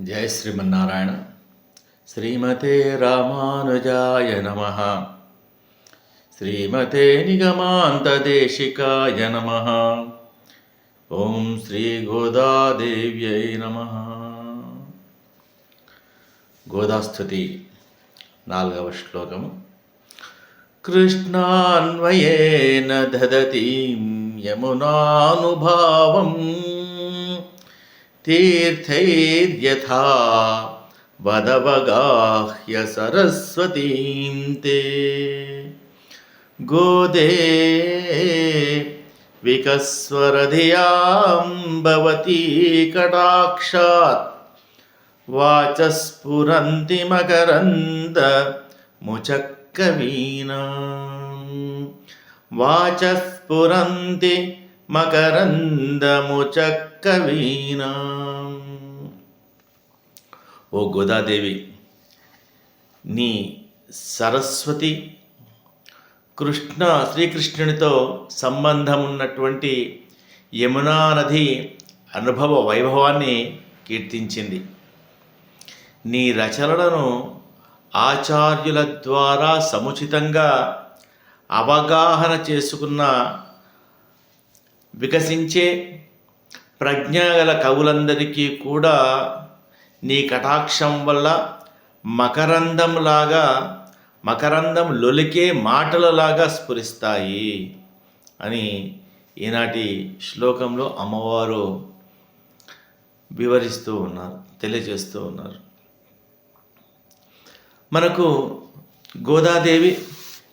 జయ శ్రీమన్నారాయణ. శ్రీమతే రామానుజాయ నమ. శ్రీమతే నిగమాంతదేశికాయ నమ. ఓం శ్రీ గోదాదేవ్యై నమ. గోదాస్థుతి నాలుగవ శ్లోకము కృష్ణాన్వయేన దదతీం యమునానుభావం తీర్థైర్యథా వదవగాహ్య సరస్వతీం తే గోదే వికస్వరధియాం భవతీ కటాక్షాత్ వాచస్ఫురంతి మకరంద ముచక్కవీనా వాచస్ఫురంతి మకరందము చక్కవీనా ఓ గోదాదేవి నీ సరస్వతి కృష్ణ శ్రీకృష్ణునితో సంబంధం ఉన్నటువంటి యమునా నది అనుభవ వైభవాన్ని కీర్తించింది. నీ రచనలను ఆచార్యుల ద్వారా సముచితంగా అవగాహన చేసుకున్న వికసించే ప్రజ్ఞగల కవులందరికీ కూడా నీ కటాక్షం వల్ల మకరందంలాగా మకరందం లొలికే మాటలలాగా స్ఫురిస్తాయి అని ఈనాటి శ్లోకంలో అమ్మవారు వివరిస్తూ ఉన్నారు తెలియజేస్తూ ఉన్నారు. మనకు గోదాదేవి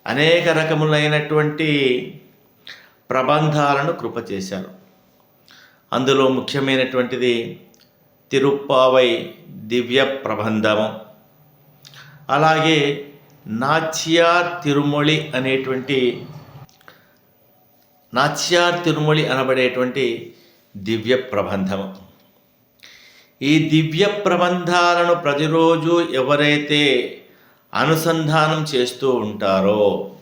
అనేక రకములైనటువంటి ప్రబంధాలను కృప చేశారు అందులో ముఖ్యమైనటువంటిది తిరుప్పావై దివ్య ప్రబంధము. అలాగే నాచ్యార్ తిరుమొళి అనేటువంటి నాచ్యార్ తిరుమొళి అనబడేటువంటి దివ్య ప్రబంధము. ఈ దివ్య ప్రబంధాలను ప్రతిరోజు ఎవరైతే అనుసంధానం చేస్తూ ఉంటారో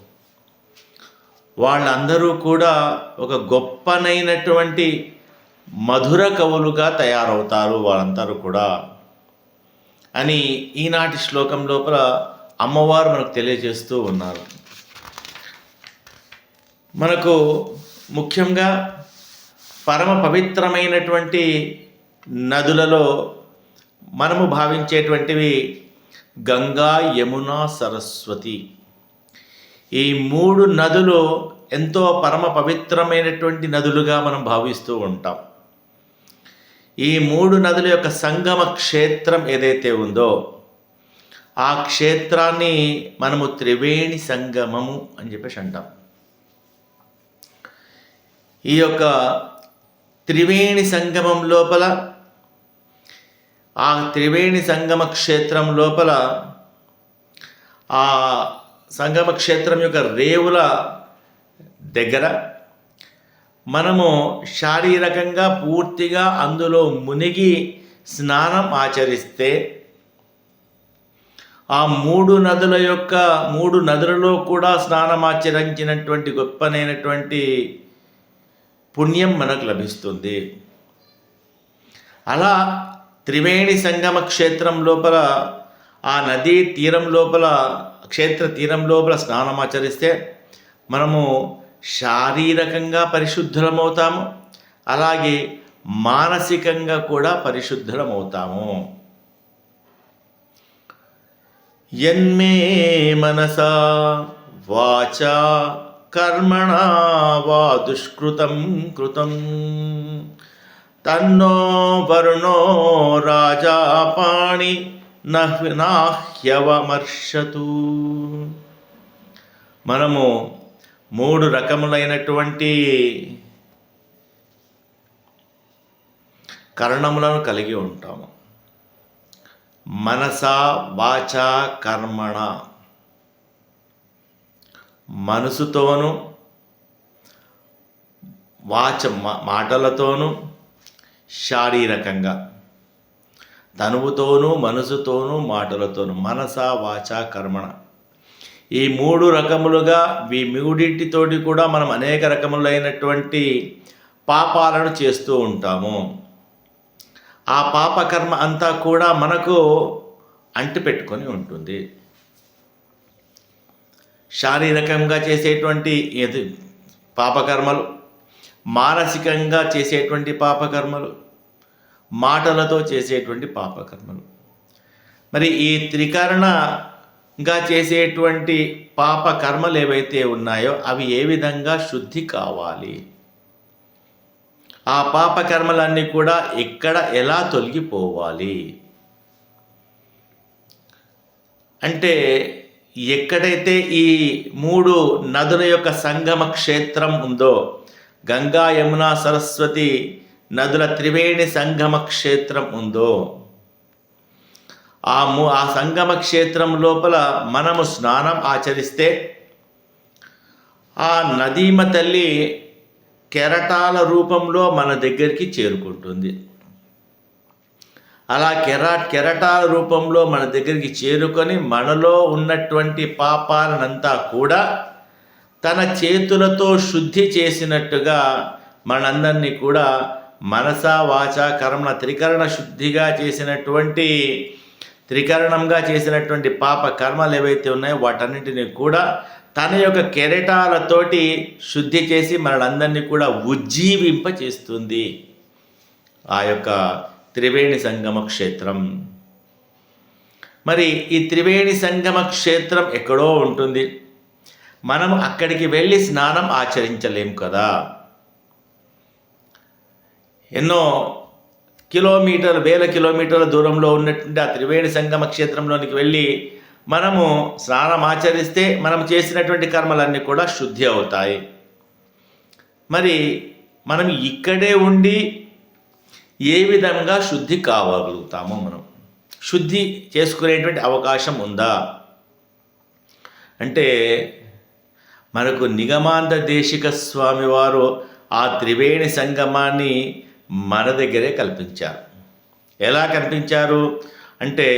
వాళ్ళందరూ కూడా ఒక గొప్పనైనటువంటి మధుర కవులుగా తయారవుతారు వాళ్ళందరూ కూడా. అని ఈనాటి శ్లోకం లోపల అమ్మవారు మనకు తెలియజేస్తూ ఉన్నారు. మనకు ముఖ్యంగా పరమ పవిత్రమైనటువంటి నదులలో మనము భావించేటువంటివి గంగా యమున సరస్వతి ఈ మూడు నదులు ఎంతో పరమ పవిత్రమైనటువంటి నదులుగా మనం భావిస్తూ ఉంటాం. ఈ మూడు నదుల యొక్క సంగమ క్షేత్రం ఏదైతే ఉందో ఆ క్షేత్రాన్ని మనము త్రివేణి సంగమము అని చెప్పేసి అంటాం. ఈ యొక్క త్రివేణి సంగమం లోపల ఆ త్రివేణి సంగమ క్షేత్రం లోపల ఆ సంగమ క్షేత్రం యొక్క రేవుల దగ్గర మనము శారీరకంగా పూర్తిగా అందులో మునిగి స్నానం ఆచరిస్తే ఆ మూడు నదుల యొక్క మూడు నదులలో కూడా స్నానం ఆచరించినటువంటి గొప్పనైనటువంటి పుణ్యం మనకు లభిస్తుంది. అలా త్రివేణి సంగమ క్షేత్రం లోపల ఆ నదీ తీరం లోపల క్షేత్ర తీరం లోపల స్నానం ఆచరిస్తే మనము శారీరకంగా పరిశుద్ధులమవుతాము అలాగే మానసికంగా కూడా పరిశుద్ధులమవుతాము. యన్మే మనసా వాచా కర్మణా వా దుష్కృతం కృతం. తన్నో వరుణో రాజా పాణి నాహ్యవమర్షతు. మనము మూడు రకములైనటువంటి కరణములను కలిగి ఉంటాము. మనస వాచ కర్మణ. మనసుతోను వాచ మా- మాటలతోనూ శారీరకంగా. తనువుతోనూ మనసుతోనూ మాటలతోనూ మనస వాచ కర్మణ. ఈ మూడు రకములుగా ఈ కూడా మనం అనేక రకములైనటువంటి పాపాలను చేస్తూ ఉంటాము. ఆ పాపకర్మ అంతా కూడా మనకు అంటిపెట్టుకొని ఉంటుంది. శారీరకంగా చేసేటువంటి ఏది? పాపకర్మలు మానసికంగా చేసేటువంటి పాపకర్మలు మాటలతో చేసేటువంటి పాపకర్మలు. మరి ఈ త్రికరణగా చేసేటువంటి పాప కర్మలు ఏవైతే ఉన్నాయో అవి ఏ విధంగా శుద్ధి కావాలి? ఆ పాప కర్మలన్నీ కూడా ఎక్కడ ఎలా తొలగిపోవాలి? అంటే ఎక్కడైతే ఈ మూడు నదుల యొక్క సంగమ క్షేత్రం ఉందో గంగా యమున సరస్వతి నదుల త్రివేణి సంగమ క్షేత్రం ఉందో ఆ ము ఆ సంగమ క్షేత్రం లోపల మనము స్నానం ఆచరిస్తే ఆ నదీమ తల్లి కెరటాల రూపంలో మన దగ్గరికి చేరుకుంటుంది. అలా కెర కెరటాల రూపంలో మన దగ్గరికి చేరుకొని మనలో ఉన్నటువంటి పాపాలనంతా కూడా తన చేతులతో శుద్ధి చేసినట్టుగా మనందరినీ కూడా మనస వాచ కర్మణ త్రికరణ శుద్ధిగా చేసినటువంటి త్రికరణంగా చేసినటువంటి పాప కర్మలు ఏవైతే ఉన్నాయో వాటన్నిటిని కూడా తన యొక్క కెరటాలతోటి శుద్ధి చేసి మనలందరినీ కూడా ఉజ్జీవింప చేస్తుంది. ఆ యొక్క త్రివేణి సంగమ క్షేత్రం. మరి ఈ త్రివేణి సంగమ క్షేత్రం ఎక్కడో ఉంటుంది. మనం అక్కడికి వెళ్ళి స్నానం ఆచరించలేం కదా. ఎన్నో కిలోమీటర్ వేల కిలోమీటర్ల దూరంలో ఉన్నటువంటి ఆ త్రివేణి సంగమ క్షేత్రంలోనికి వెళ్ళి మనము స్నానం ఆచరిస్తే మనం చేసినటువంటి కర్మలన్నీ కూడా శుద్ధి అవుతాయి. మరి మనం ఇక్కడే ఉండి ఏ విధంగా శుద్ధి కావగలుగుతామో మనం? శుద్ధి చేసుకునేటువంటి అవకాశం ఉందా? అంటే మనకు నిగమాంత దేశిక స్వామివారు ఆ త్రివేణి సంగమాన్ని మన దగ్గరే కల్పించారు. ఎలా కల్పించారు? అంటే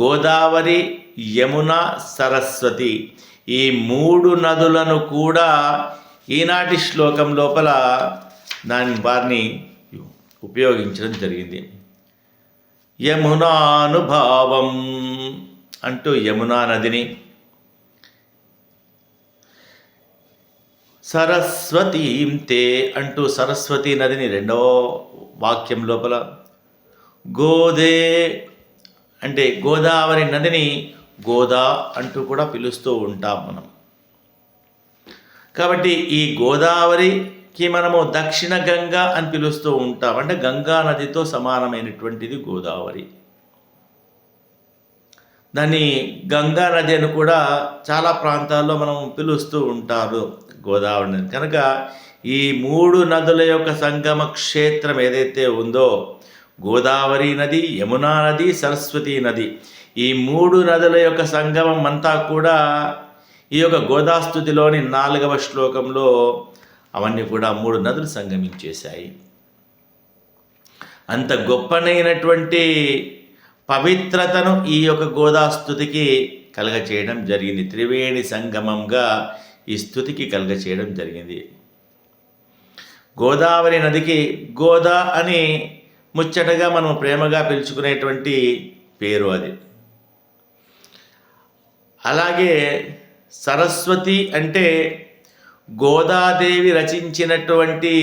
గోదావరి యమున సరస్వతి ఈ మూడు నదులను కూడా ఈనాటి శ్లోకం లోపల దాని వారిని ఉపయోగించడం జరిగింది. యమునానుభావం అంటూ యమునా నదిని సరస్వతీం తే అంటూ సరస్వతీ నదిని రెండవ వాక్యం లోపల గోదే అంటే గోదావరి నదిని గోదా అంటూ కూడా పిలుస్తూ ఉంటాం మనం. కాబట్టి ఈ గోదావరికి మనము దక్షిణ గంగా అని పిలుస్తూ ఉంటాం. అంటే గంగా నదితో సమానమైనటువంటిది గోదావరి. దాన్ని గంగా నది అని కూడా చాలా ప్రాంతాల్లో మనం పిలుస్తూ ఉంటారు. గోదావరి నది. కనుక ఈ మూడు నదుల యొక్క సంగమ క్షేత్రం ఏదైతే ఉందో గోదావరి నది యమునా నది సరస్వతి నది ఈ మూడు నదుల యొక్క సంగమం అంతా కూడా ఈ యొక్క గోదాస్థుతిలోని నాలుగవ శ్లోకంలో అవన్నీ కూడా మూడు నదులు సంగమించేశాయి. అంత గొప్పనైనటువంటి పవిత్రతను ఈ యొక్క గోదాస్థుతికి కలగచేయడం జరిగింది. త్రివేణి సంగమంగా ఈ స్థుతికి కలగచేయడం జరిగింది. గోదావరి నదికి గోదా అని ముచ్చటగా మనం ప్రేమగా పిలుచుకునేటువంటి పేరు అది. అలాగే సరస్వతి అంటే గోదాదేవి రచించినటువంటి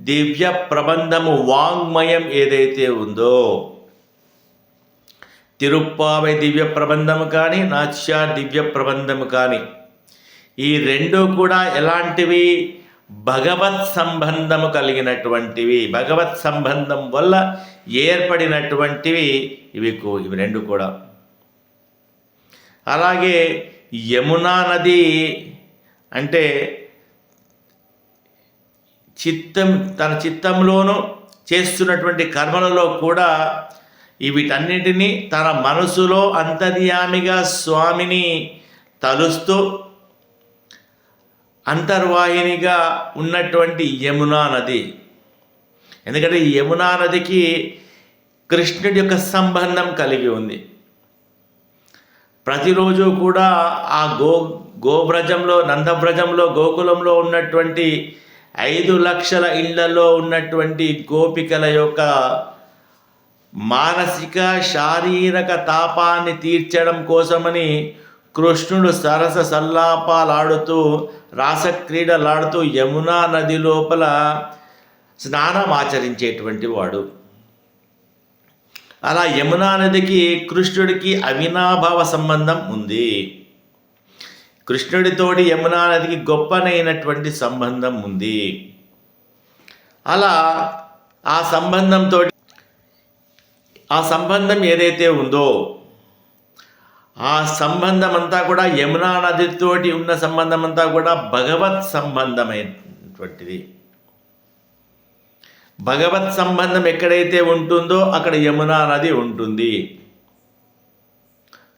దివ్య ప్రబంధము వాంగ్మయం ఏదైతే ఉందో తిరుప్పావై దివ్య ప్రబంధము కానీ నాచ్య దివ్య ప్రబంధము కానీ ఈ రెండు కూడా ఎలాంటివి? భగవత్ సంబంధము కలిగినటువంటివి. భగవత్ సంబంధం వల్ల ఏర్పడినటువంటివి ఇవి ఇవి రెండు కూడా. అలాగే యమునా నది అంటే చిత్తం తన చిత్తంలోనూ చేస్తున్నటువంటి కర్మలలో కూడా వీటన్నిటినీ తన మనసులో అంతర్యామిగా స్వామిని తలుస్తూ అంతర్వాహినిగా ఉన్నటువంటి యమునా నది. ఎందుకంటే ఈ యమునా నదికి కృష్ణుడి యొక్క సంబంధం కలిగి ఉంది. ప్రతిరోజు కూడా ఆ గో గోవ్రజంలో నందవ్రజంలో గోకులంలో ఉన్నటువంటి ఐదు లక్షల ఇళ్ళలో ఉన్నటువంటి గోపికల యొక్క మానసిక శారీరక తాపాన్ని తీర్చడం కోసమని కృష్ణుడు సరస సల్లాపాలాడుతూ రాసక్రీడలాడుతూ యమునా నది లోపల స్నానం ఆచరించేటువంటి వాడు. అలా యమునా నదికి కృష్ణుడికి అవినాభావ సంబంధం ఉంది. కృష్ణుడితోటి యమునా నదికి గొప్పనైనటువంటి సంబంధం ఉంది. అలా ఆ సంబంధంతో ఆ సంబంధం ఏదైతే ఉందో ఆ సంబంధం అంతా కూడా యమునా నదితోటి ఉన్న సంబంధం అంతా కూడా భగవత్ సంబంధమైనటువంటిది. భగవత్ సంబంధం ఎక్కడైతే ఉంటుందో అక్కడ యమునా నది ఉంటుంది.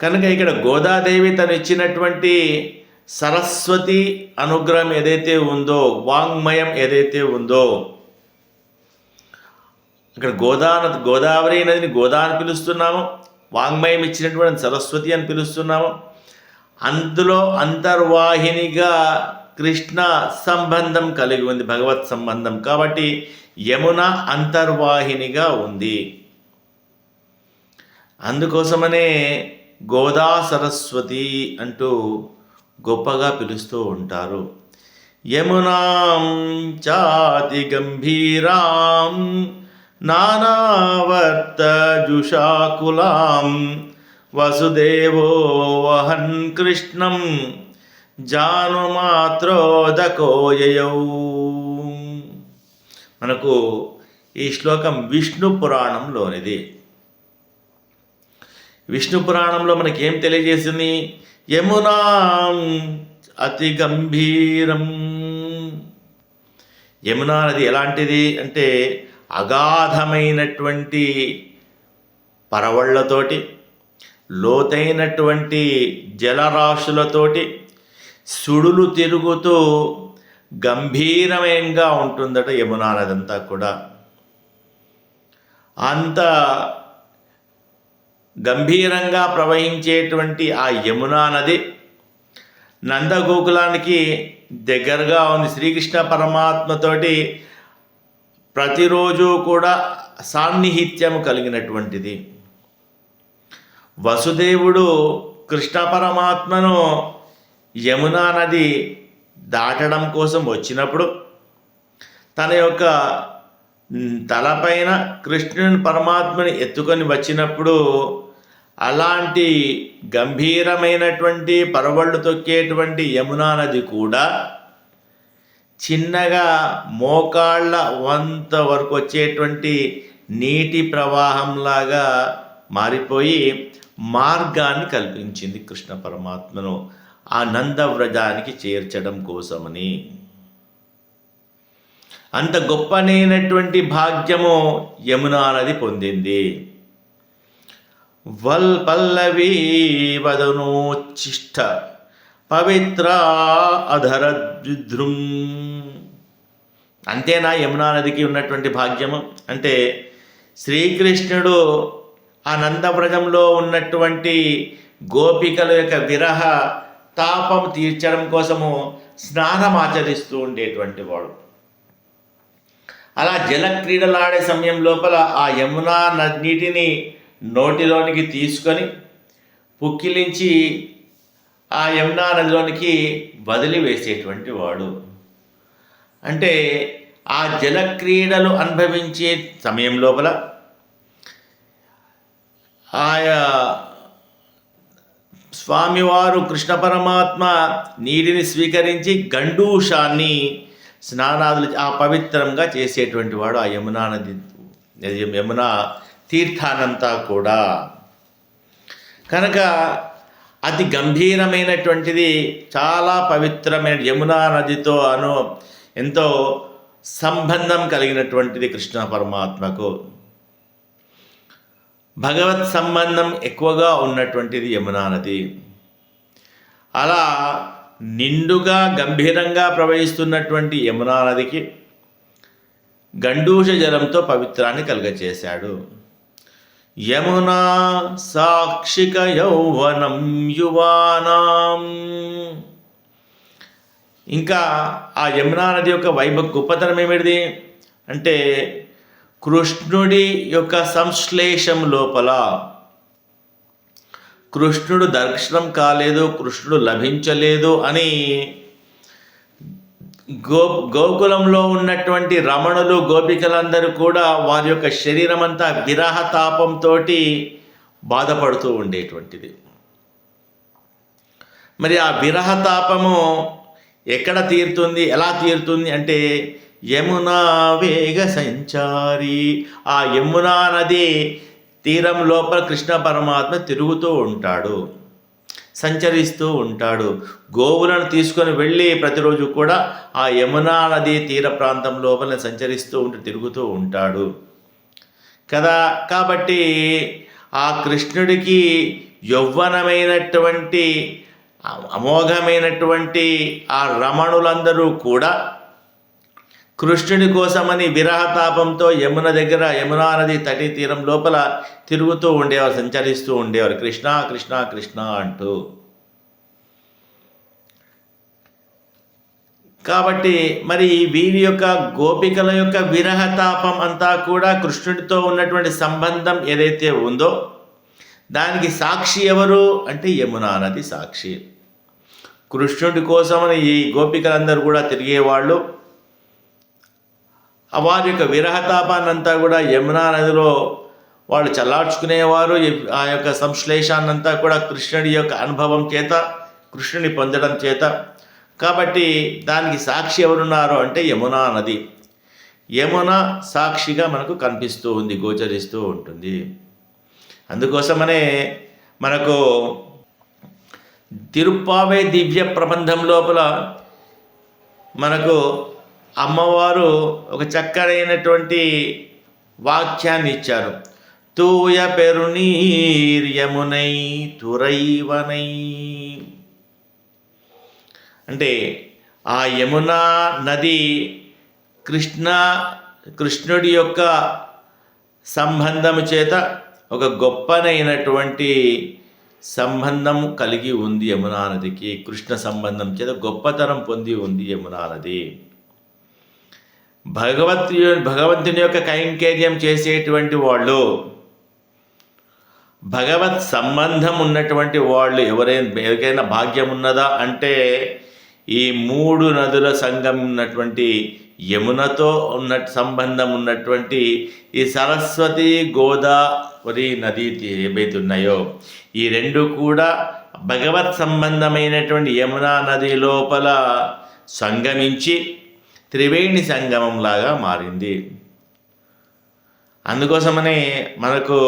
కనుక ఇక్కడ గోదాదేవి తను ఇచ్చినటువంటి సరస్వతి అనుగ్రహం ఏదైతే ఉందో వాంగ్మయం ఏదైతే ఉందో ఇక్కడ గోదా నది గోదావరి నదిని గోదా అని పిలుస్తున్నాము. వాంగ్మయం ఇచ్చినటువంటి సరస్వతి అని పిలుస్తున్నాము. అందులో అంతర్వాహినిగా కృష్ణ సంబంధం కలిగి ఉంది భగవత్ సంబంధం. కాబట్టి యమున అంతర్వాహినిగా ఉంది. అందుకోసమనే గోదా సరస్వతి అంటూ గొప్పగా పిలుస్తూ ఉంటారు. యమునాం చాతి గంభీరాం నానావర్తజుషాకులాం. వసుదేవో వహన్ కృష్ణం జానుమాత్రోదకోయౌ మనకు ఈ శ్లోకం విష్ణు పురాణంలోనిది. విష్ణు పురాణంలో మనకేం తెలియజేసింది? యమునా అతి గంభీరం యమునా నది ఎలాంటిది? అంటే అగాధమైనటువంటి పరవళ్ళతోటి లోతైనటువంటి జలరాశులతోటి సుడులు తిరుగుతూ గంభీరమయంగా ఉంటుందట యమునా నదంతా కూడా. అంత గంభీరంగా ప్రవహించేటువంటి ఆ యమునా నది నందగోకులానికి దగ్గరగా ఉంది. శ్రీకృష్ణ పరమాత్మతోటి ప్రతిరోజు కూడా సాన్నిహిత్యము కలిగినటువంటిది. వసుదేవుడు కృష్ణ పరమాత్మను యమునా నది దాటడం కోసం వచ్చినప్పుడు తన యొక్క తలపైన కృష్ణుని పరమాత్మని ఎత్తుకొని వచ్చినప్పుడు అలాంటి గంభీరమైనటువంటి పరవళ్ళు తొక్కేటువంటి యమునా నది కూడా చిన్నగా మోకాళ్ళ వంత వరకు వచ్చేటువంటి నీటి ప్రవాహంలాగా మారిపోయి మార్గాన్ని కల్పించింది కృష్ణ పరమాత్మను ఆ నందవ్రజానికి చేర్చడం కోసమని. అంత గొప్పనైనటువంటి భాగ్యము యమునా నది పొందింది. వల్ పల్లవీ వదనోచ్చిష్ట పవిత్ర అధరద్విధ్రుం అంతేనా యమునా నదికి ఉన్నటువంటి భాగ్యము? అంటే శ్రీకృష్ణుడు ఆ నందవ్రజంలో ఉన్నటువంటి గోపికల యొక్క విరహ తాపం తీర్చడం కోసము స్నానం ఆచరిస్తూ ఉండేటువంటి వాడు. అలా జల క్రీడలాడే సమయం లోపల ఆ యమునా నీటిని నోటిలోనికి తీసుకొని పుక్కిలించి ఆ యమునా నదిలోనికి వదిలివేసేటువంటి వాడు. అంటే ఆ జల క్రీడలు అనుభవించే సమయం లోపల ఆయా స్వామివారు కృష్ణ పరమాత్మ నీటిని స్వీకరించి గండూషాన్ని స్నానాదులు ఆ పవిత్రంగా చేసేటువంటి వాడు ఆ యమునా నది యమునా తీర్థానంతా కూడా. కనుక అతి గంభీరమైనటువంటిది చాలా పవిత్రమైన యమునా నదితో అను ఎంతో సంబంధం కలిగినటువంటిది కృష్ణ పరమాత్మకు. భగవత్ సంబంధం ఎక్కువగా ఉన్నటువంటిది యమునా నది. అలా నిండుగా గంభీరంగా ప్రవహిస్తున్నటువంటి యమునా నదికి గండూష జలంతో పవిత్రాన్ని కలుగచేశాడు. యమునా సాక్షిక యౌవనం యువానాం. ఇంకా ఆ యమునా నది యొక్క వైభవ గొప్పతనం ఏమిటిది? అంటే కృష్ణుడి యొక్క సంశ్లేషం లోపల. కృష్ణుడు దర్శనం కాలేదు కృష్ణుడు లభించలేదు అని గో గోకులంలో ఉన్నటువంటి రమణులు గోపికలందరూ కూడా వారి యొక్క శరీరం అంతా విరహ తాపంతో బాధపడుతూ ఉండేటువంటిది. మరి ఆ విరహ తాపము ఎక్కడ తీరుతుంది ఎలా తీరుతుంది అంటే యమునా వేగ సంచారి. ఆ యమునా నది తీరం లోపల కృష్ణ పరమాత్మ తిరుగుతూ ఉంటాడు. సంచరిస్తూ ఉంటాడు. గోవులను తీసుకొని వెళ్ళి ప్రతిరోజు కూడా ఆ యమునా నది తీర ప్రాంతం లోపల సంచరిస్తూ ఉంటూ తిరుగుతూ ఉంటాడు. కదా? కాబట్టి ఆ కృష్ణుడికి యౌవనమైనటువంటి అమోఘమైనటువంటి ఆ రమణులందరూ కూడా కృష్ణుడి కోసమని విరహతాపంతో యమున దగ్గర యమునా నది తటి తీరం లోపల తిరుగుతూ ఉండేవారు సంచరిస్తూ ఉండేవారు. కృష్ణ కృష్ణ కృష్ణ అంటూ. కాబట్టి మరి వీరి యొక్క గోపికల యొక్క విరహతాపం అంతా కూడా కృష్ణుడితో ఉన్నటువంటి సంబంధం ఏదైతే ఉందో దానికి సాక్షి ఎవరు అంటే యమునా నది సాక్షి. కృష్ణుడి కోసమని ఈ గోపికలందరూ కూడా తిరిగేవాళ్ళు. వారి యొక్క విరహతాపాన్నంతా కూడా యమునా నదిలో వాళ్ళు చల్లార్చుకునేవారు. ఆ యొక్క సంశ్లేషాన్నంతా కూడా కృష్ణుడి యొక్క అనుభవం చేత కృష్ణుని పొందడం చేత. కాబట్టి దానికి సాక్షి ఎవరున్నారు అంటే యమునా నది. యమున సాక్షిగా మనకు కనిపిస్తూ ఉంది గోచరిస్తూ ఉంటుంది. అందుకోసమనే మనకు తిరుప్పావే దివ్య ప్రబంధం లోపల మనకు అమ్మవారు ఒక చక్కడైనటువంటి వాక్యాన్ని ఇచ్చారు. తూయ పెరునీర్యమునై తురైవనై. అంటే ఆ యమునా నది కృష్ణ కృష్ణుడి యొక్క సంబంధము చేత ఒక గొప్పనైనటువంటి సంబంధం కలిగి ఉంది యమునా నదికి. కృష్ణ సంబంధం చేత గొప్పతనం పొంది ఉంది యమునా నది. భగవత్ భగవంతుని యొక్క కైంకర్యం చేసేటువంటి వాళ్ళు భగవత్ సంబంధం ఉన్నటువంటి వాళ్ళు ఎవరైనా ఎవరికైనా భాగ్యం ఉన్నదా అంటే ఈ మూడు నదుల సంఘం ఉన్నటువంటి యమునతో ఉన్న సంబంధం ఉన్నటువంటి ఈ సరస్వతి గోదావరి నది ఏవైతే ఉన్నాయో ఈ రెండు కూడా భగవత్ సంబంధమైనటువంటి యమునా నది లోపల సంగమించి త్రివేణి సంగమంలాగా మారింది. అందుకోసమనే మనకు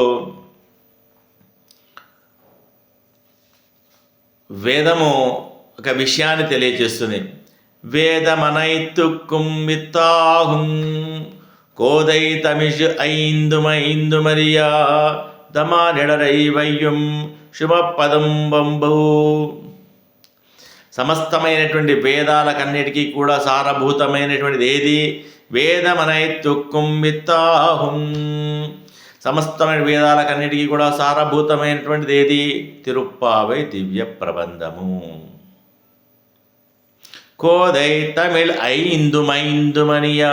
వేదము ఒక విషయాన్ని తెలియజేస్తుంది. వేదమనైతుక్కుం విత్తాహుం కోదై తమిష్ ఐందుమైందు మరియా దమానిడరై వయ్యం శుభపదం బంబు సమస్తమైనటువంటి వేదాలకన్నిటికీ కూడా సారభూతమైనటువంటిది ఏది? వేదమనై విత్తాహుం. సమస్తమైన వేదాలకన్నిటికీ కూడా సారభూతమైనటువంటిది ఏది? తిరుప్పావై దివ్య ప్రబంధము. కోదై తమిళ్ ఐందుమైందుమనియా.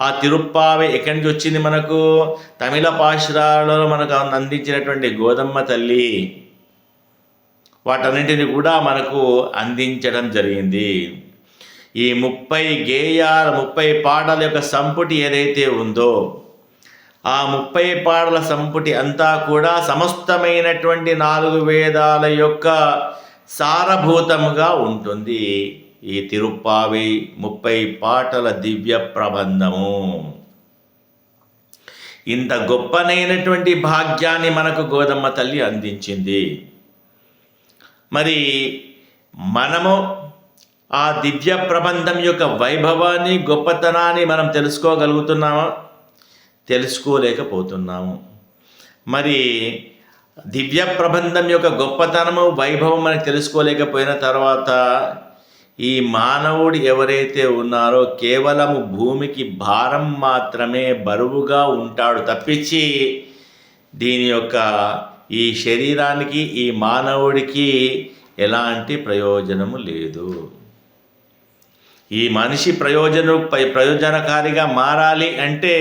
ఆ తిరుప్పావి ఎక్కడి నుంచి వచ్చింది మనకు? తమిళ పాశ్రాలలో మనకు అందించినటువంటి గోదమ్మ తల్లి. వాటన్నింటిని కూడా మనకు అందించడం జరిగింది. ఈ ముప్పై గేయాల ముప్పై పాటల యొక్క సంపుటి ఏదైతే ఉందో ఆ ముప్పై పాటల సంపుటి అంతా కూడా సమస్తమైనటువంటి నాలుగు వేదాల యొక్క సారభూతముగా ఉంటుంది. ఈ తిరుప్పావి ముప్పై పాటల దివ్య ప్రబంధము. ఇంత గొప్పనైనటువంటి భాగ్యాన్ని మనకు గోదమ్మ తల్లి అందించింది. మరి మనము ఆ దివ్య ప్రబంధం యొక్క వైభవాన్ని గొప్పతనాన్ని మనం తెలుసుకోగలుగుతున్నామా? తెలుసుకోలేకపోతున్నాము. మరి దివ్య ప్రబంధం యొక్క గొప్పతనము వైభవం మనకు తెలుసుకోలేకపోయిన తర్వాత ఈ మానవుడు ఎవరైతే ఉన్నారో కేవలము భూమికి భారం మాత్రమే బరువుగా ఉంటాడు తప్పించి దీని యొక్క ఈ శరీరానికి ఈ మానవుడికి ఎలాంటి ప్రయోజనము లేదు. ఈ మనిషి ప్రయోజన ప్రయోజనకారిగా మారాలి అంటే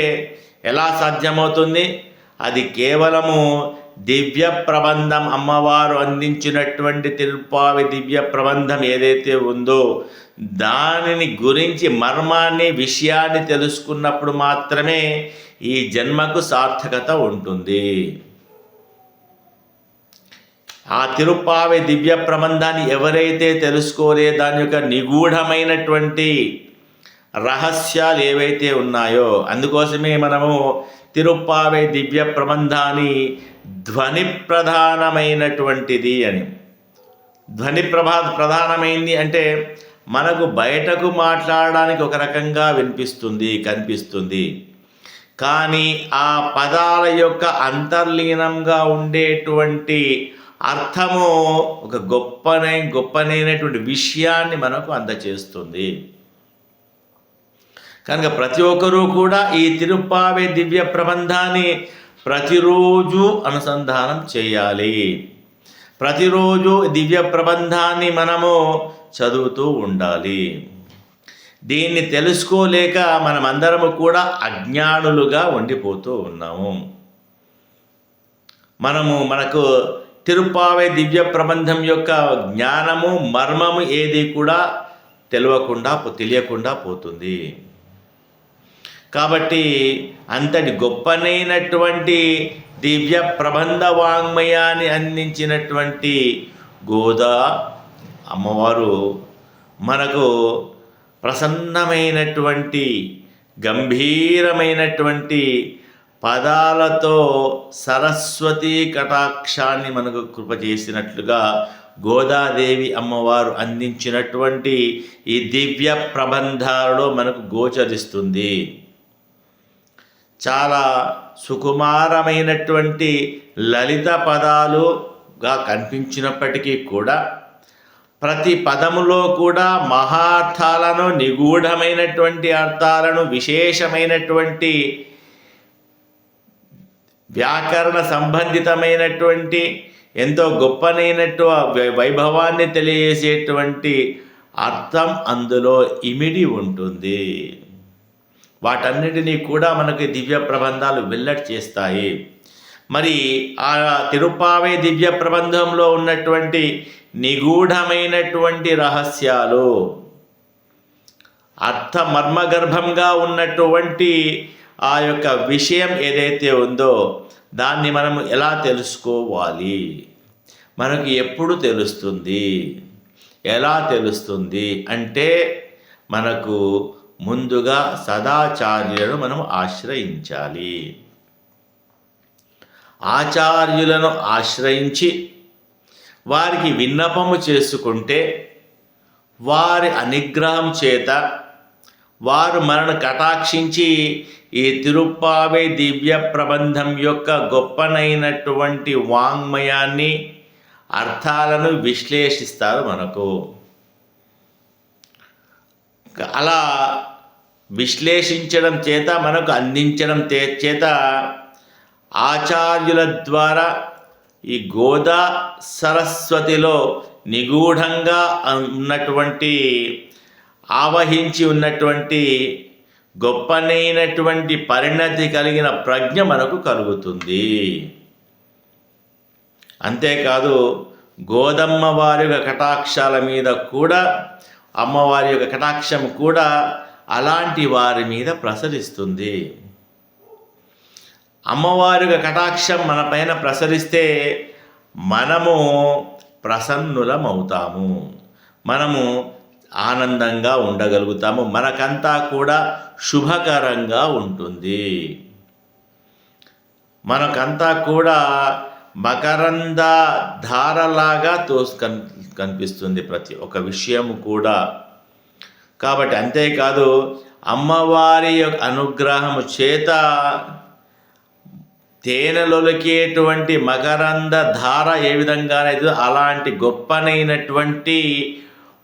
ఎలా సాధ్యమవుతుంది? అది కేవలము దివ్య ప్రబంధం అమ్మవారు అందించినటువంటి తిరుపావి దివ్య ప్రబంధం ఏదైతే ఉందో దానిని గురించి మర్మాన్ని విషయాన్ని తెలుసుకున్నప్పుడు మాత్రమే ఈ జన్మకు సార్థకత ఉంటుంది. ఆ తిరుప్పావి దివ్య ప్రబంధాన్ని ఎవరైతే తెలుసుకోలే దాని యొక్క నిగూఢమైనటువంటి రహస్యాలు ఏవైతే ఉన్నాయో అందుకోసమే మనము తిరుప్పావే దివ్య ప్రబంధాన్ని ధ్వని ప్రధానమైనటువంటిది అని. ధ్వని ప్రభా ప్రధానమైంది అంటే మనకు బయటకు మాట్లాడడానికి ఒక రకంగా వినిపిస్తుంది కనిపిస్తుంది. కానీ ఆ పదాల యొక్క అంతర్లీనంగా ఉండేటువంటి అర్థము ఒక గొప్పనై గొప్పనైనటువంటి విషయాన్ని మనకు అందచేస్తుంది. కనుక ప్రతి ఒక్కరూ కూడా ఈ తిరుప్పావే దివ్య ప్రబంధాన్ని ప్రతిరోజు అనుసంధానం చేయాలి. ప్రతిరోజు దివ్య ప్రబంధాన్ని మనము చదువుతూ ఉండాలి. దీన్ని తెలుసుకోలేక మనమందరము కూడా అజ్ఞానులుగా ఉండిపోతూ ఉన్నాము. మనము మనకు తిరుపావే దివ్య ప్రబంధం యొక్క జ్ఞానము మర్మము ఏది కూడా తెలియకుండా తెలియకుండా పోతుంది. కాబట్టి అంతటి గొప్పనైనటువంటి దివ్య ప్రబంధ వాంగ్మయాన్ని అందించినటువంటి గోదా అమ్మవారు మనకు ప్రసన్నమైనటువంటి గంభీరమైనటువంటి పదాలతో సరస్వతి కటాక్షాన్ని మనకు కృప చేసినట్లుగా గోదాదేవి అమ్మవారు అందించినటువంటి ఈ దివ్య ప్రబంధాలలో మనకు గోచరిస్తుంది. చాలా సుకుమారమైనటువంటి లలిత పదాలుగా కనిపించినప్పటికీ కూడా ప్రతి పదములో కూడా మహార్థాలను నిగూఢమైనటువంటి అర్థాలను విశేషమైనటువంటి వ్యాకరణ సంబంధితమైనటువంటి ఎంతో గొప్పనైనట్టు వైభవాన్ని తెలియజేసేటువంటి అర్థం అందులో ఇమిడి ఉంటుంది. వాటన్నిటినీ కూడా మనకి దివ్య ప్రబంధాలు వెల్లడి చేస్తాయి. మరి ఆ తిరుపావే దివ్య ప్రబంధంలో ఉన్నటువంటి నిగూఢమైనటువంటి రహస్యాలు అర్థ మర్మగర్భంగా ఉన్నటువంటి ఆ యొక్క విషయం ఏదైతే ఉందో దాన్ని మనం ఎలా తెలుసుకోవాలి? మనకు ఎప్పుడు తెలుస్తుంది? ఎలా తెలుస్తుంది? అంటే మనకు ముందుగా సదాచార్యులను మనం ఆశ్రయించాలి. ఆచార్యులను ఆశ్రయించి వారికి విన్నపము చేసుకుంటే వారి అనుగ్రహం చేత వారు మనను కటాక్షించి ఈ తిరుప్పావే దివ్య ప్రబంధం యొక్క గొప్పనైనటువంటి వాంగ్మయాన్ని అర్థాలను విశ్లేషిస్తారు మనకు. అలా విశ్లేషించడం చేత మనకు అందించడం చేత ఆచార్యుల ద్వారా ఈ గోదా సరస్వతిలో నిగూఢంగా ఉన్నటువంటి ఆవహించి ఉన్నటువంటి గొప్పనైనటువంటి పరిణతి కలిగిన ప్రజ్ఞ మనకు కలుగుతుంది. అంతేకాదు గోదమ్మ వారి యొక్క కటాక్షాల మీద కూడా అమ్మవారి యొక్క కటాక్షం కూడా అలాంటి వారి మీద ప్రసరిస్తుంది. అమ్మవారి యొక్క కటాక్షం మన పైన ప్రసరిస్తే మనము ప్రసన్నులమవుతాము. మనము ఆనందంగా ఉండగలుగుతాము. మనకంతా కూడా శుభకరంగా ఉంటుంది. మనకంతా కూడా మకరంద ధారలాగా తోస్ కన్ కనిపిస్తుంది ప్రతి ఒక్క విషయం కూడా. కాబట్టి అంతేకాదు అమ్మవారి యొక్క అనుగ్రహము చేత తేనెలొలికేటువంటి మకరంద ధార ఏ విధంగానైతే అలాంటి గొప్పనైనటువంటి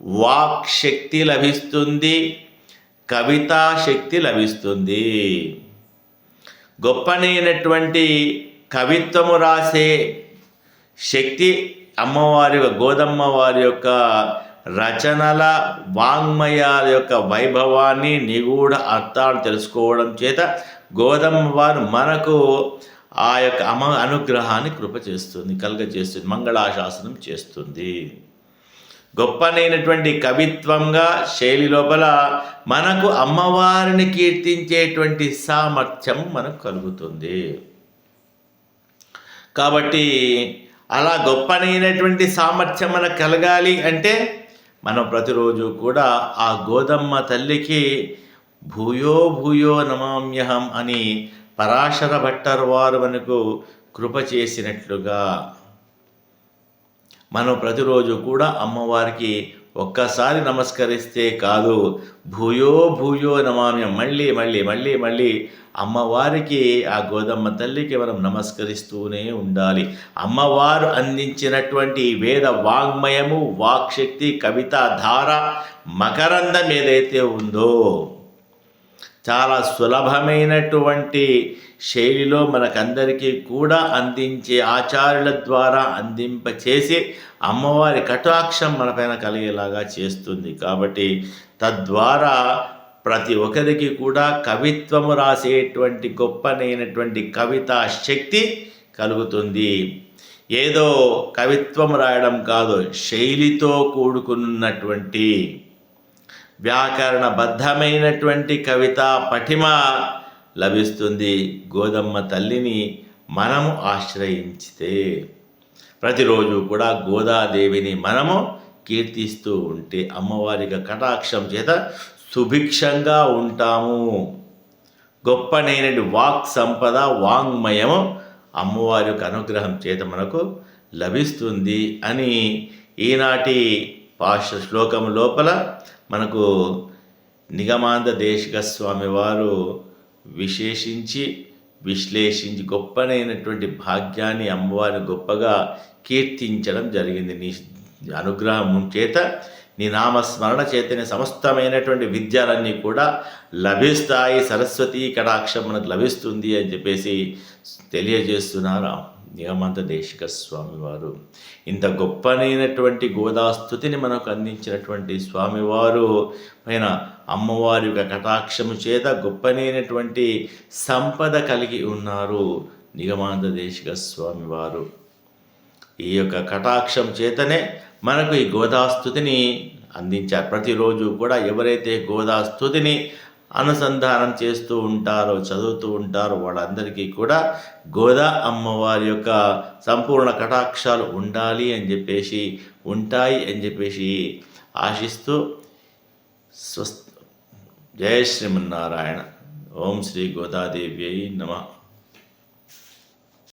వాక్ శక్తి లభిస్తుంది. కవితా శక్తి లభిస్తుంది. గొప్పనైనటువంటి కవిత్వము రాసే శక్తి అమ్మవారి యొక్క గోదమ్మ వారి యొక్క రచనల వాంగ్మయాల యొక్క వైభవాన్ని నిగూఢ అర్థాలు తెలుసుకోవడం చేత గోదమ్మ వారు మనకు ఆ యొక్క అమ అనుగ్రహాన్ని కృప చేస్తుంది కలుగ చేస్తుంది మంగళాశాసనం చేస్తుంది. గొప్పనైనటువంటి కవిత్వంగా శైలి లోపల మనకు అమ్మవారిని కీర్తించేటువంటి సామర్థ్యం మనకు కలుగుతుంది. కాబట్టి అలా గొప్పనైనటువంటి సామర్థ్యం మనకు కలగాలి అంటే మనం ప్రతిరోజు కూడా ఆ గోదమ్మ తల్లికి భూయో భూయో నమామ్యహం అని పరాశర భట్టర్ వారు మనకు కృప చేసినట్లుగా మనం ప్రతిరోజు కూడా అమ్మవారికి ఒక్కసారి నమస్కరిస్తే కాదు. భూయో భూయో నమామ్యం మళ్ళీ మళ్ళీ మళ్ళీ మళ్ళీ అమ్మవారికి ఆ గోదమ్మ తల్లికి మనం నమస్కరిస్తూనే ఉండాలి. అమ్మవారు అందించినటువంటి వేద వాంగ్మయము వాక్శక్తి కవిత ధార మకరందం ఏదైతే ఉందో చాలా సులభమైనటువంటి శైలిలో మనకందరికీ కూడా అందించే ఆచార్యుల ద్వారా అందింపచేసి అమ్మవారి కటాక్షం మనపైన కలిగేలాగా చేస్తుంది. కాబట్టి తద్వారా ప్రతి ఒక్కరికి కూడా కవిత్వము రాసేటువంటి గొప్పనైనటువంటి కవితా శక్తి కలుగుతుంది. ఏదో కవిత్వం రాయడం కాదు శైలితో కూడుకున్నటువంటి వ్యాకరణబద్ధమైనటువంటి కవిత పటిమ లభిస్తుంది. గోదమ్మ తల్లిని మనము ఆశ్రయించితే. ప్రతిరోజు కూడా గోదాదేవిని మనము కీర్తిస్తూ ఉంటే అమ్మవారికి కటాక్షం చేత సుభిక్షంగా ఉంటాము. గొప్పనైనటి వాక్ సంపద వాంగ్మయము అమ్మవారి యొక్క అనుగ్రహం చేత మనకు లభిస్తుంది అని ఈనాటి పాశ శ్లోకం లోపల మనకు నిగమాంధ దేశిక స్వామి వారు విశేషించి విశ్లేషించి గొప్పనైనటువంటి భాగ్యాన్ని అమ్మవారిని గొప్పగా కీర్తించడం జరిగింది. నీ అనుగ్రహం చేత నీ నామస్మరణ చేతని సమస్తమైనటువంటి విద్యలన్నీ కూడా లభిస్తాయి. సరస్వతీ కటాక్షం మనకు లభిస్తుంది అని చెప్పేసి తెలియజేస్తున్నారు. నిగమంత దేశిక స్వామివారు ఇంత గొప్పనైనటువంటి గోదాస్థుతిని మనకు అందించినటువంటి స్వామివారు పైన అమ్మవారి యొక్క కటాక్షము చేత గొప్పనైనటువంటి సంపద కలిగి ఉన్నారు నిగమాంత దేశిక స్వామివారు ఈ యొక్క కటాక్షం చేతనే మనకు ఈ గోదాస్థుతిని అందించారు. ప్రతిరోజు కూడా ఎవరైతే గోదాస్థుతిని అనుసంధానం చేస్తూ ఉంటారు చదువుతూ ఉంటారు. వాళ్ళందరికీ కూడా గోదా అమ్మవారి యొక్క సంపూర్ణ కటాక్షాలు ఉండాలి అని చెప్పేసి ఉంటాయి అని చెప్పేసి ఆశిస్తూ స్వస్ జయ శ్రీమన్నారాయణ. ఓం శ్రీ గోదాదేవి నమ.